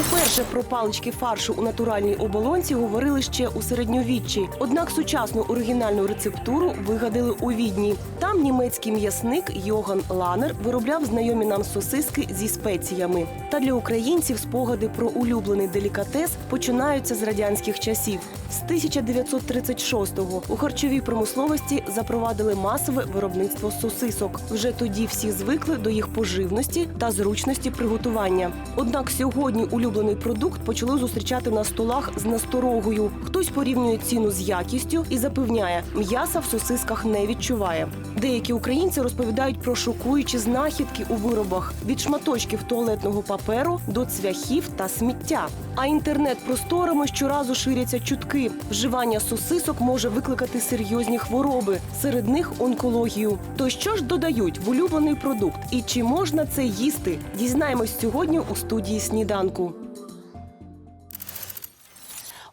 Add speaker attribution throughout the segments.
Speaker 1: Уперше про палички фаршу у натуральній оболонці говорили ще у середньовіччі. Однак сучасну оригінальну рецептуру вигадали у відні. Там німецький м'ясник Йоган Ланер виробляв знайомі нам сосиски зі спеціями. Та для українців спогади про улюблений делікатес починаються з радянських часів. З 1936-го у харчовій промисловості запровадили масове виробництво сосисок. Вже тоді всі звикли до їх поживності та зручності приготування. Однак сьогодні улюблений продукт почали зустрічати на столах з насторогою. Хтось порівнює ціну з якістю і запевняє, м'яса в сосисках не відчуває. Деякі українці розповідають про шокуючі знахідки у виробах від шматочків туалетного паперу до цвяхів та сміття. А інтернет-просторами щоразу ширяться чутки. Вживання сосисок може викликати серйозні хвороби, серед них онкологію. То що ж додають в улюблений продукт і чи можна це їсти? Дізнаємось сьогодні у студії сніданку.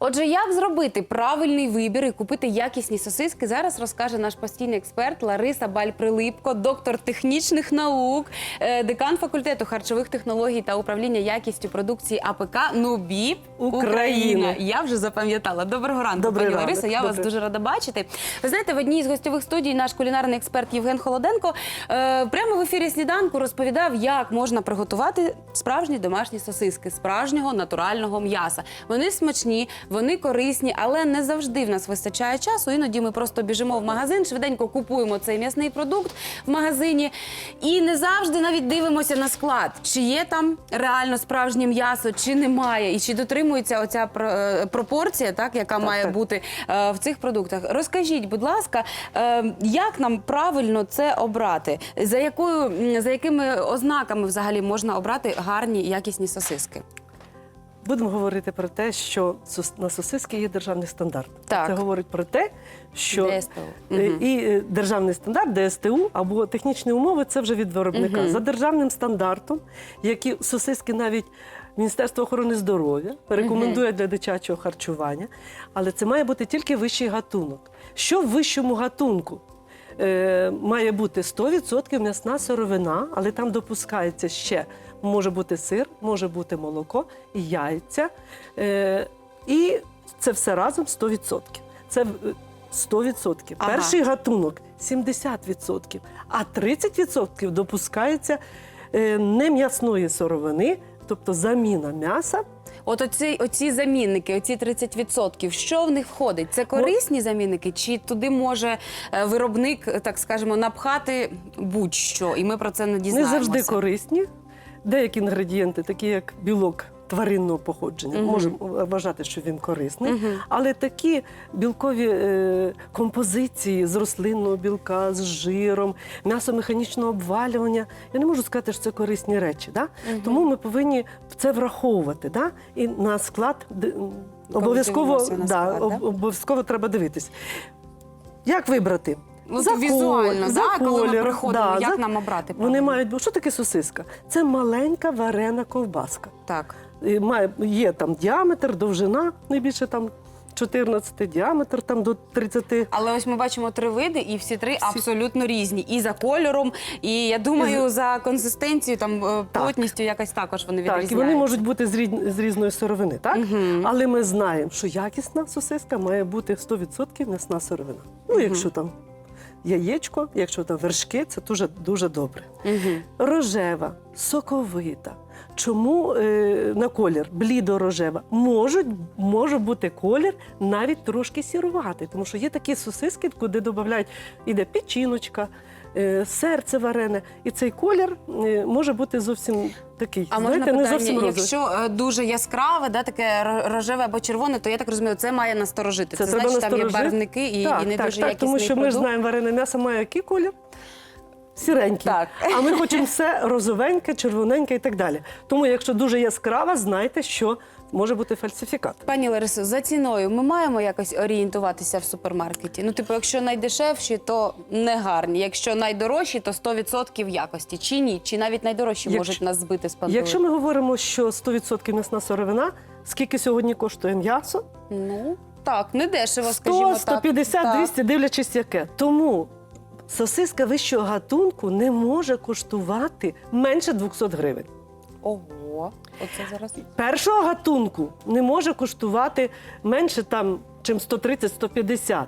Speaker 2: Отже, як зробити правильний вибір і купити якісні сосиски, зараз розкаже наш постійний експерт Лариса Баль-Прилипко, доктор технічних наук, е, декан факультету харчових технологій та управління якістю продукції АПК НОБІП
Speaker 1: Україна.
Speaker 2: Я вже запам'ятала. Доброго ранку,
Speaker 1: Добрий
Speaker 2: пані. Лариса. Я вас дуже рада бачити. Ви знаєте, в одній з гостьових студій наш кулінарний експерт Євген Холоденко е, прямо в ефірі сніданку розповідав, як можна приготувати справжні домашні сосиски справжнього натурального м'яса. Вони смачні, вони корисні, але не завжди в нас вистачає часу. Іноді ми просто біжимо в магазин, швиденько купуємо цей м'ясний продукт в магазині і не завжди навіть дивимося на склад, чи є там реально справжнє м'ясо, чи немає, і чи дотримується оця е, пропорція, так яка має
Speaker 1: так.
Speaker 2: бути е, в цих продуктах. Розкажіть, будь ласка, е, як нам правильно це обрати? За якою за якими ознаками взагалі можна обрати гарні якісні сосиски?
Speaker 3: Будемо говорити про те, що на сосиски є державний стандарт.
Speaker 2: Так.
Speaker 3: Це говорить про те, що
Speaker 2: ДСТУ.
Speaker 3: е, і е, державний стандарт, ДСТУ або технічні умови це вже від виробника.
Speaker 2: Мгм.
Speaker 3: За державним стандартом, які сосиски навіть Міністерство охорони здоров'я рекомендує для дитячого харчування, але це має бути тільки вищий гатунок. Що в вищому гатунку? Е, має бути 100% м'ясна сировина, але там допускається ще може бути сир, може бути молоко, яйця. Е, і це все разом 100%. Це е, 100%.
Speaker 2: Ага.
Speaker 3: Перший гатунок 70%, а 30% допускається е, нем'ясної сировини, тобто заміна м'яса.
Speaker 2: От оці, оці замінники, оці 30%, що в них входить? Це корисні замінники, чи туди може е, виробник, так скажемо, напхати будь-що, і ми про це не
Speaker 3: Не завжди корисні. Деякі інгредієнти, такі як білок тваринного походження,
Speaker 2: Мгм.
Speaker 3: можемо вважати, що він корисний.
Speaker 2: Мгм.
Speaker 3: Але такі білкові е, композиції з рослинного білка, з жиром, м'ясо механічного обвалювання, я не можу сказати, що це корисні речі. Да?
Speaker 2: Мгм.
Speaker 3: Тому ми повинні це враховувати. Да? І на склад обов'язково, да,
Speaker 2: да?
Speaker 3: обов'язково треба дивитись. Як вибрати?
Speaker 2: Ну,
Speaker 3: За
Speaker 2: візуально,
Speaker 3: коль-
Speaker 2: да,
Speaker 3: за
Speaker 2: коли ми приходимо,
Speaker 3: да,
Speaker 2: як
Speaker 3: за-
Speaker 2: нам обрати?
Speaker 3: Вони
Speaker 2: правильно?
Speaker 3: мають бути. Що таке сосиска? Це маленька варена ковбаска.
Speaker 2: так.
Speaker 3: І Має, є там діаметр, довжина, найбільше там 14 діаметр, там до 30.
Speaker 2: Але ось ми бачимо три види, і всі три абсолютно різні. І за кольором, і я думаю, за консистенцією, там е,
Speaker 3: Так.
Speaker 2: плотністю якось також вони відрізняються.
Speaker 3: Так, і вони можуть бути з, рід- з різної сировини, так?
Speaker 2: Мгм.
Speaker 3: Але ми знаємо, що якісна сосиска має бути 100% м'ясна сировина. Ну, якщо там яєчко, якщо там вершки, це дуже, дуже добре.
Speaker 2: Угу.
Speaker 3: Рожева, соковита. Чому е, на колір блідо-рожева? Можуть, може бути колір навіть трошки сіруватий, тому що є такі сосиски, куди додають іде печіночка, серце варене, і цей колір е, може бути зовсім такий,
Speaker 2: А можна
Speaker 3: знаєте, не
Speaker 2: питання,
Speaker 3: зовсім розовий.
Speaker 2: якщо е, дуже яскраве, да, таке рожеве або червоне, то я так розумію, це має насторожити. Це,
Speaker 3: треба
Speaker 2: значить, там є
Speaker 3: насторожити.
Speaker 2: барвники і,
Speaker 3: так,
Speaker 2: і не
Speaker 3: так,
Speaker 2: дуже
Speaker 3: так,
Speaker 2: якісний
Speaker 3: тому що ми ж
Speaker 2: продукт.
Speaker 3: знаємо, варене м'ясо має який колір? Сіренький.
Speaker 2: Так.
Speaker 3: А ми хочемо все розовеньке, червоненьке і так далі. Тому, якщо дуже яскрава, знайте, що може бути фальсифікат.
Speaker 2: Пані Ларисо, за ціною ми маємо якось орієнтуватися в супермаркеті. Ну, типу, якщо найдешевші, то не гарні. Якщо найдорожчі, то 100% якості. Чи ні? Чи навіть найдорожчі
Speaker 3: Якщо-
Speaker 2: можуть нас збити з пантелику?
Speaker 3: Якщо ми говоримо, що 100% м'ясна сировина, скільки сьогодні коштує м'ясо?
Speaker 2: Ну, так, не дешево,
Speaker 3: 100,
Speaker 2: скажімо так.
Speaker 3: 150,
Speaker 2: Так.
Speaker 3: 200, дивлячись яке. Тому сосиска вищого гатунку не може коштувати менше 200 гривень.
Speaker 2: Ого, оце зараз.
Speaker 3: Першого гатунку не може коштувати менше там, чим 130-150.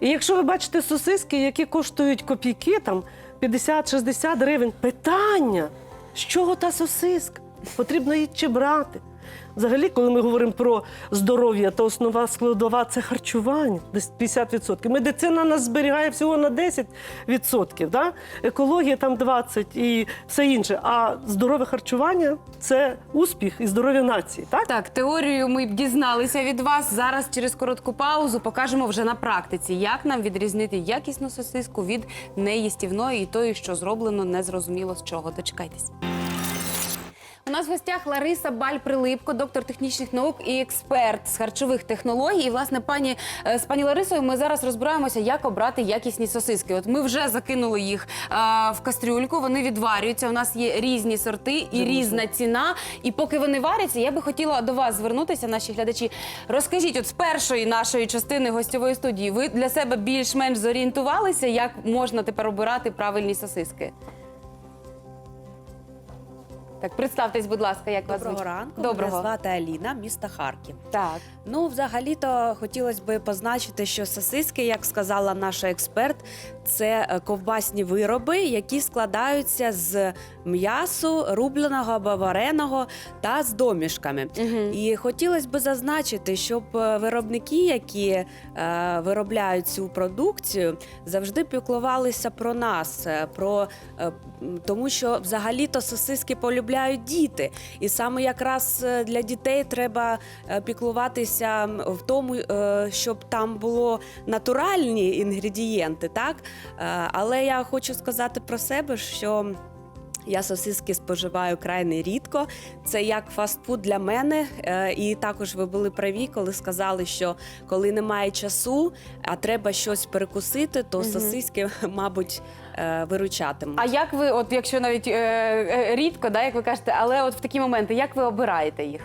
Speaker 3: І якщо ви бачите сосиски, які коштують копійки, там 50-60 гривень, питання, з чого та сосиска? Потрібно її чи брати. Взагалі, коли ми говоримо про здоров'я, то основа складова це харчування, десь 50%. Медицина нас зберігає всього на 10%, да? екологія там 20% і все інше. А здорове харчування це успіх і здоров'я нації. Так?
Speaker 2: Так, теорію ми дізналися від вас. Зараз через коротку паузу покажемо вже на практиці, як нам відрізнити якісну сосиску від неїстівної і тої, що зроблено незрозуміло з чого. Дочекайтесь. У нас в гостях Лариса Баль-Прилипко, доктор технічних наук і експерт з харчових технологій. І, власне, пані е, з пані Ларисою ми зараз розбираємося, як обрати якісні сосиски. От ми вже закинули їх е, в кастрюльку. Вони відварюються. У нас є різні сорти і різна ціна. І поки вони варяться, я би хотіла до вас звернутися, наші глядачі. Розкажіть, от з першої нашої частини гостьової студії, ви для себе більш-менш зорієнтувалися, як можна тепер обирати правильні сосиски? Так, представтесь, будь ласка, як вас
Speaker 4: Доброго
Speaker 2: звуть?
Speaker 4: ранку.
Speaker 2: Доброго.
Speaker 4: Мене звати Аліна, місто Харків.
Speaker 2: Так.
Speaker 4: Ну, взагалі-то хотілося б позначити, що сосиски, як сказала наша експерт, це е, ковбасні вироби, які складаються з м'ясу, рубленого або вареного та з домішками.
Speaker 2: Угу.
Speaker 4: І хотілося б зазначити, щоб е, виробники, які е, виробляють цю продукцію, завжди піклувалися про нас, е, про е, тому, що взагалі-то сосиски полюбляють діти, і саме якраз е, для дітей треба е, піклуватися в тому, е, щоб там було натуральні інгредієнти, так але я хочу сказати про себе, що. Я сосиски споживаю крайне рідко. Це як фастфуд для мене. Е, І також ви були праві, коли сказали, що коли немає часу, а треба щось перекусити, то сосиски, мабуть, е, виручатимуть.
Speaker 2: А як ви, от якщо навіть е, рідко, да, як ви кажете, але от в такі моменти, як ви обираєте їх?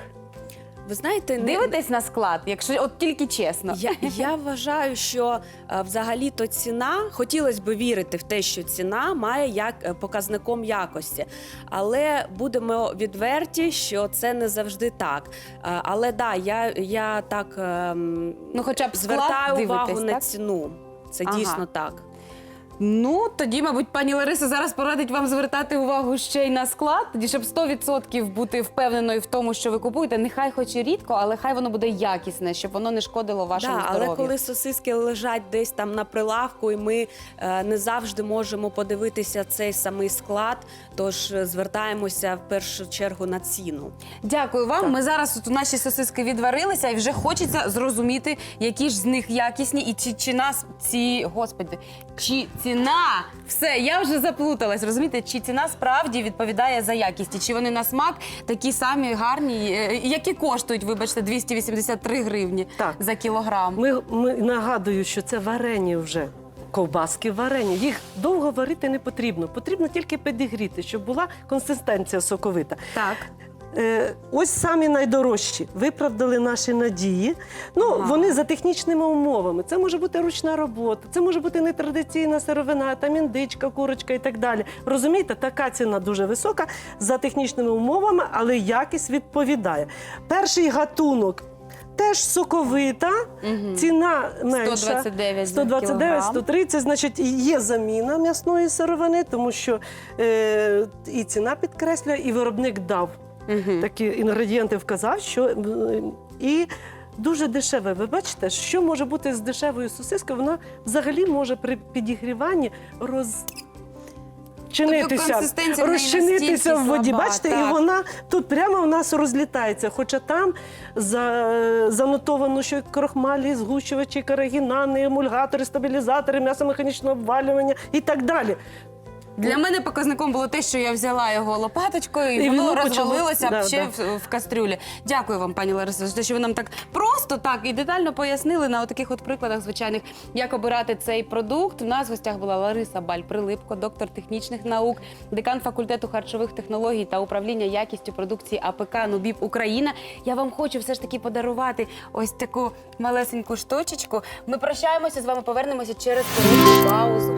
Speaker 4: Ви знаєте, не-
Speaker 2: Дивитесь на склад, якщо от тільки чесно.
Speaker 4: Я, я вважаю, що е, взагалі-то ціна, хотілося б вірити в те, що ціна має як е, показником якості. Але будемо відверті, що це не завжди так. Е, Але да, я, я так ем,
Speaker 2: Ну, хоча б склад
Speaker 4: звертаю увагу
Speaker 2: дивитесь,
Speaker 4: на
Speaker 2: так?
Speaker 4: ціну. Це
Speaker 2: Ага.
Speaker 4: дійсно так.
Speaker 2: Ну тоді, мабуть, пані Лариса зараз порадить вам звертати увагу ще й на склад, тоді щоб 100% бути впевненою в тому, що ви купуєте. Нехай хоч і рідко, але хай воно буде якісне, щоб воно не шкодило вашому
Speaker 4: Да,
Speaker 2: здоров'ю.
Speaker 4: але коли сосиски лежать десь там на прилавку, і ми е, не завжди можемо подивитися цей самий склад, тож е, звертаємося в першу чергу на ціну.
Speaker 2: Дякую вам.
Speaker 3: Так.
Speaker 2: Ми зараз тут наші сосиски відварилися, і вже хочеться зрозуміти, які ж з них якісні, і чи, чи нас ці господи, чи ціна все, я вже заплуталась. Розумієте, чи ціна справді відповідає за якість, і чи вони на смак такі самі гарні, е, які коштують, вибачте, 283 гривні
Speaker 3: Так.
Speaker 2: за кілограм.
Speaker 3: Ми, ми нагадую, що це варені вже. Ковбаски варені. Їх довго варити не потрібно. Потрібно тільки підігріти, щоб була консистенція соковита.
Speaker 2: Так.
Speaker 3: Е, ось самі найдорожчі виправдали наші надії. Ну,
Speaker 2: Ага.
Speaker 3: вони за технічними умовами. Це може бути ручна робота, це може бути нетрадиційна сировина, там індичка, курочка і так далі. Розумієте, така ціна дуже висока за технічними умовами, але якість відповідає. Перший гатунок. Теж соковита,
Speaker 2: Мгм.
Speaker 3: ціна менша.
Speaker 2: 129 за
Speaker 3: 129,
Speaker 2: кілограм.
Speaker 3: 130, значить, є заміна м'ясної сировини, тому що е, і ціна підкреслює, і виробник дав
Speaker 2: Мгм.
Speaker 3: такі інгредієнти вказав, що е, і дуже дешеве. Ви бачите, що може бути з дешевою сосискою? Вона взагалі може при підігріванні роз. Чинитися,
Speaker 2: Тобто
Speaker 3: розчинитися в воді.
Speaker 2: слаба,
Speaker 3: Бачите,
Speaker 2: так.
Speaker 3: і вона тут прямо в нас розлітається. Хоча там за, занотовано, що крохмалі, згущувачі, карагінани, емульгатори, стабілізатори, м'ясомеханічне обвалювання і так далі.
Speaker 2: Для мене показником було те, що я взяла його лопаточкою, і,
Speaker 3: І
Speaker 2: воно
Speaker 3: воно почало-
Speaker 2: розвалилося
Speaker 3: Да,
Speaker 2: ще
Speaker 3: да.
Speaker 2: В, в кастрюлі. Дякую вам, пані Лариса, за те, що ви нам так просто так і детально пояснили на таких от прикладах звичайних, як обирати цей продукт. У нас в гостях була Лариса Баль-Прилипко, доктор технічних наук, декан факультету харчових технологій та управління якістю продукції АПК Нубіб Україна. Я вам хочу все ж таки подарувати ось таку малесеньку штучечку. Ми прощаємося з вами, повернемося через коротку паузу.